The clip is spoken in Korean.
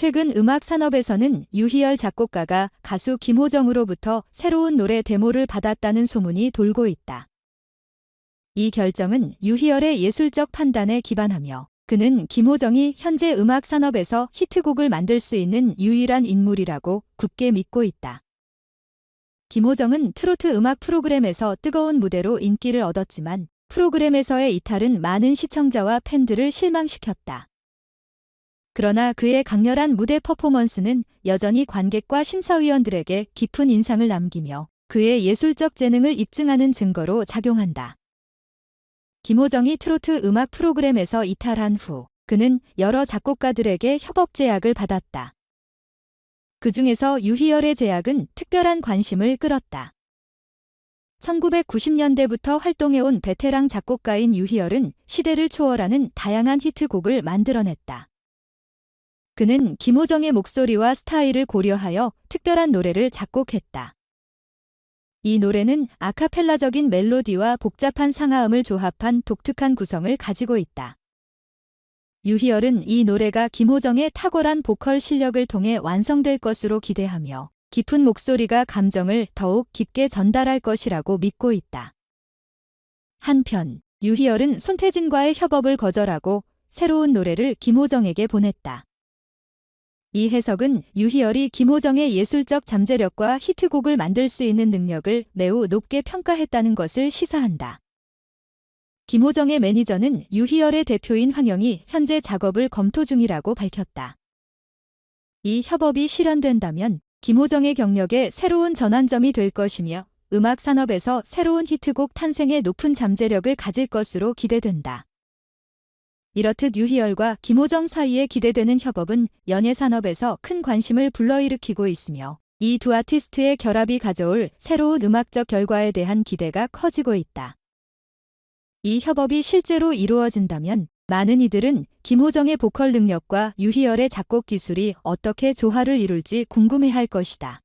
최근 음악 산업에서는 유희열 작곡가가 가수 김호정으로부터 새로운 노래 데모를 받았다는 소문이 돌고 있다. 이 결정은 유희열의 예술적 판단에 기반하며 그는 김호정이 현재 음악 산업에서 히트곡을 만들 수 있는 유일한 인물이라고 굳게 믿고 있다. 김호정은 트로트 음악 프로그램에서 뜨거운 무대로 인기를 얻었지만 프로그램에서의 이탈은 많은 시청자와 팬들을 실망시켰다. 그러나 그의 강렬한 무대 퍼포먼스는 여전히 관객과 심사위원들에게 깊은 인상을 남기며 그의 예술적 재능을 입증하는 증거로 작용한다. 김호정이 트로트 음악 프로그램에서 이탈한 후 그는 여러 작곡가들에게 협업 제약을 받았다. 그 중에서 유희열의 제약은 특별한 관심을 끌었다. 1990년대부터 활동해온 베테랑 작곡가인 유희열은 시대를 초월하는 다양한 히트곡을 만들어냈다. 그는 김호정의 목소리와 스타일을 고려하여 특별한 노래를 작곡했다. 이 노래는 아카펠라적인 멜로디와 복잡한 상하음을 조합한 독특한 구성을 가지고 있다. 유희열은 이 노래가 김호정의 탁월한 보컬 실력을 통해 완성될 것으로 기대하며 깊은 목소리가 감정을 더욱 깊게 전달할 것이라고 믿고 있다. 한편 유희열은 손태진과의 협업을 거절하고 새로운 노래를 김호정에게 보냈다. 이 해석은 유희열이 김호정의 예술적 잠재력과 히트곡을 만들 수 있는 능력을 매우 높게 평가했다는 것을 시사한다. 김호정의 매니저는 유희열의 대표인 황영이 현재 작업을 검토 중이라고 밝혔다. 이 협업이 실현된다면 김호정의 경력에 새로운 전환점이 될 것이며 음악 산업에서 새로운 히트곡 탄생에 높은 잠재력을 가질 것으로 기대된다. 이렇듯 유희열과 김호정 사이에 기대되는 협업은 연예 산업에서 큰 관심을 불러일으키고 있으며 이 두 아티스트의 결합이 가져올 새로운 음악적 결과에 대한 기대가 커지고 있다. 이 협업이 실제로 이루어진다면 많은 이들은 김호정의 보컬 능력과 유희열의 작곡 기술이 어떻게 조화를 이룰지 궁금해할 것이다.